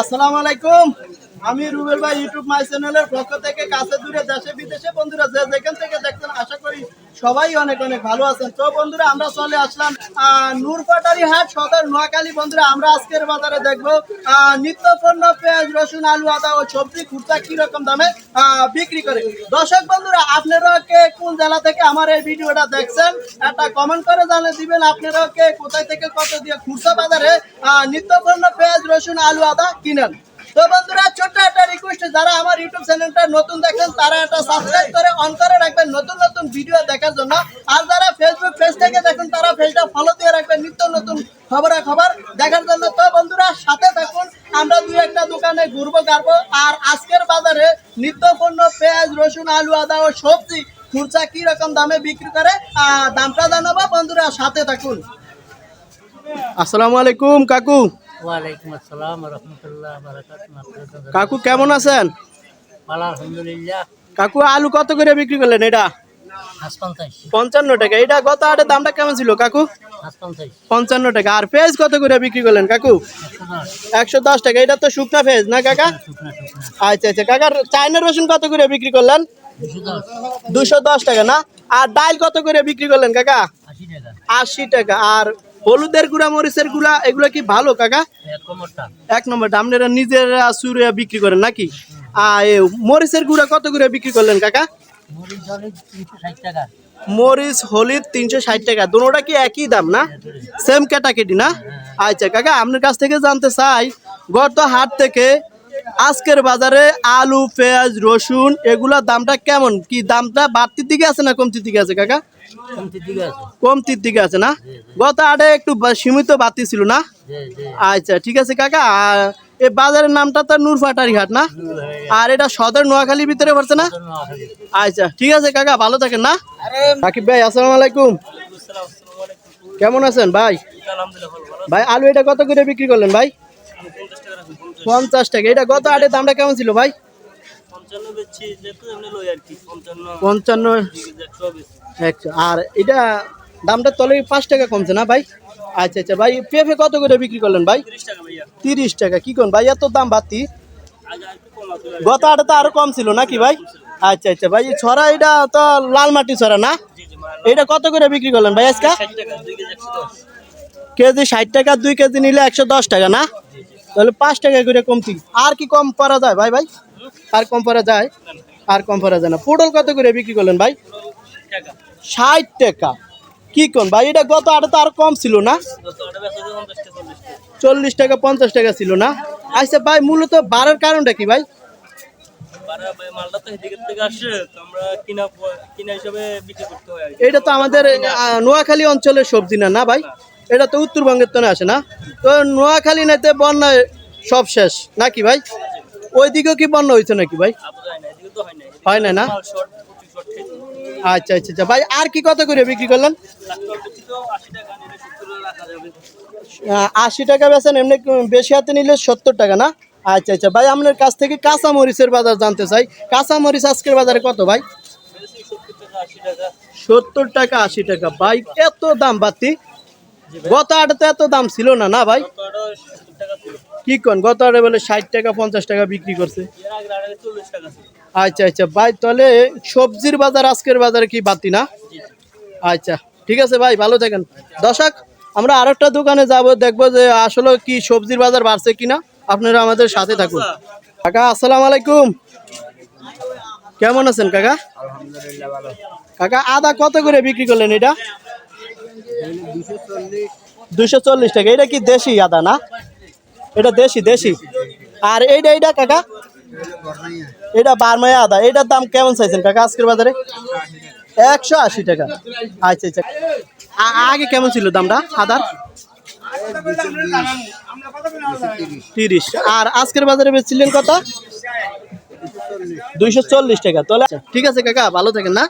আসসালামু আলাইকুম। আমি রুবেল ভাই ইউটিউব মাই চ্যানেলের পক্ষ থেকে কাছে দূরে দেশে বিদেশে বন্ধুরা যে যেখান থেকে দেখছেন আশা করি সবাই অনেক অনেক ভালো আছেন। তো বন্ধুরা আমরা চলে আসলাম নূরপাটারি হাট সদর নোয়াখালী। বন্ধুরা আমরা আজকের বাজারে দেখব আহ, নিত্য পণ্য পেঁয়াজ রসুন আলু আদা ও সবজি খুচরা কীরকম দামে বিক্রি করে। দর্শক বন্ধুরা আপনারা কে কোন জেলা থেকে আমার এই ভিডিওটা দেখছেন একটা কমেন্ট করে জানিয়ে দিবেন আপনারা কে কোথায় থেকে কত দিয়ে খুচরা বাজারে আহ, নিত্য পণ্য পেঁয়াজ রসুন আলু আদা কিনেন। তো বন্ধুরা, ছোট্ট একটা রিকোয়েস্ট যারা আমার ইউটিউব চ্যানেলটা নতুন দেখেন, তারা একটা সাবস্ক্রাইব করে অন করে রাখবেন নতুন নতুন ভিডিও দেখার জন্য। আর যারা ফেসবুক পেজ থেকে দেখুন, তারা পেজটা ফলো দিয়ে রাখবেন, নিত্য নতুন খবরের খবর দেখার জন্য। তো বন্ধুরা, সাথে থাকুন, আমরা দুই একটা দোকানে ঘুরবো, গাড়বো। আর আজকের বাজারে নিত্য পণ্য, পেঁয়াজ, রসুন, আলু, আদা ও সবজি খুচরা কি রকম দামে বিক্রি করে দামটা জানাব। বন্ধুরা, সাথে থাকুন। আসসালামু আলাইকুম, কাকু। ওয়ালাইকুম আসসালাম রহমতুল্লাহ কাকু কেমন আছেন? ভালো আলহামদুলিল্লাহ। কাকু আলু কত করে বিক্রি করলেন এটা? পঞ্চান্ন টাকা। এটা গত হাটের দামটা কেমন ছিল কাকু? পঞ্চান্ন টাকা। আর পেঁয়াজ কত করে বিক্রি করলেন কাকু? একশো দশ। টাকা। এটা তো শুকনা পেঁয়াজ না কাকা? আচ্ছা আচ্ছা। কাকার চাইনা রসুন কত করে বিক্রি করলেন? দুশো দশ। টাকা না? আর ডাল কত করে বিক্রি করলেন কাকা? আশি টাকা। আর হলুদের গুঁড়া মরিচের গুঁড়া এগুলো কি ভালো কাকা? এক নম্বরটা। নম্বর আপনারা নিজেরা সুরে বিক্রি করেন নাকি? আর মরিচের গুঁড়া কত করে বিক্রি করলেন কাকা? মরিচ জলে তিনশো ষাট টাকা। মরিচ হলিদ তিনশো ষাট টাকা। দুটোটা কি একই দাম না? সেম ক্যাটাগরি না? আচ্ছা কাকা আপনার কাছ থেকে জানতে চাই গত হাট থেকে আজকের বাজারে আলু পেঁয়াজ রসুন এগুলোর দামটা কেমন? কি দামটা বাড়তির দিকে আছে না কমতির দিকে আছে কাকা? কমতির দিকে আছে। না? গত হাটে একটু সীমিত বাড়তি ছিল না? আচ্ছা ঠিক আছে কাকা। আর এই বাজারের নামটা তো নূরফাটারি হাট না? আর এটা সদর নোয়াখালীর ভিতরে পড়ছে না? আচ্ছা ঠিক আছে কাকা ভালো থাকেন না? রাকিব ভাই আসসালামু আলাইকুম। কেমন আছেন ভাই? ভাই আলু এটা কত করে বিক্রি করলেন ভাই? পঞ্চাশ টাকা। এটা গত আটের দামটা কেমন ছিল ভাই? পঞ্চান্ন আর এটা দামটা তলে পাঁচ টাকা কমছে না ভাই? আচ্ছা আচ্ছা ভাই পেঁপে কত করে বিক্রি করলেন ভাই? তিরিশ টাকা কি কোন ভাই এত দাম বাড়তি? গত আটে তো আরও কম ছিল নাকি ভাই? আচ্ছা আচ্ছা ভাই ছড়া এটা তো লাল মাটি ছড়া না? এটা কত করে বিক্রি করলেন ভাই আজকে? কেজি ষাট টাকা দুই কেজি নিলে একশো দশ টাকা না? তাহলে পাঁচ টাকা করে কমতি আর কি কম করা যায় ভাই ভাই? আর কম করা যায়? আর কম করা যায় না। পটল কত করে বিক্রি করলেন ভাই? ষাট টাকা। কি কোন? ভাই এটা গত আটে তো আর কম ছিল না। চল্লিশ টাকা পঞ্চাশ টাকা ছিল না। আচ্ছা ভাই মূলত বাড়ার কারণটা কি ভাই। এটা তো আমাদের নোয়াখালী অঞ্চলের সবজি না না ভাই? এটা তো উত্তরবঙ্গের তো না, আসে না। তো নোয়াখালী নাতে বন্যায় সব শেষ, নাকি ভাই? ওইদিকেও কি বন্যা হয়েছে নাকি ভাই? হয় না না? আচ্ছা আচ্ছা আচ্ছা ভাই, আর কি কত করে বিক্রি করলেন? আশি টাকা বেছেন এমনি বেশি হাতে নিলে সত্তর টাকা না? আচ্ছা আচ্ছা ভাই, আপনার কাছ থেকে কাঁচা মরিচের বাজার জানতে চাই। কাঁচা মরিচ আজকের বাজারে কত ভাই? সত্তর টাকা আশি টাকা, ভাই, এত দাম বাড়তি। গত আটে তো এত দাম ছিল না না ভাই? কি কোন? গত আটে বলে ষাট টাকা পঞ্চাশ টাকা বিক্রি করছে। এর আগে আগে চল্লিশ টাকা ছিল। আচ্ছা আচ্ছা। ভাই তাহলে সবজির বাজার আজকের বাজারে কি বাতি না? আচ্ছা ঠিক আছে ভাই ভালো থাকেন। দর্শক আমরা আর একটা দোকানে যাব দেখব যে আসলে কি সবজির বাজার বাড়ছে কিনা। আপনারা আমাদের সাথে থাকুন। কাকা আসসালামু আলাইকুম। কেমন আছেন কাকা? কাকা আদা কত করে বিক্রি করলেন এটা? দুশো চল্লিশ টাকা। এটা কি দেশি আদা না? এটা দেশি দেশি। আর এইটা এইটা কাকা? এটা বারমায়া আদা। এটার দাম কেমন চাইছেন কাকা আজকের বাজারে? একশো আশি টাকা। আচ্ছা আচ্ছা। আগে কেমন ছিল দামটা আদার? তিরিশ। আর আজকের বাজারে বেচছিলেন কত? দুইশো চল্লিশ টাকা। তাহলে ঠিক আছে কাকা, ভালো থাকেন না।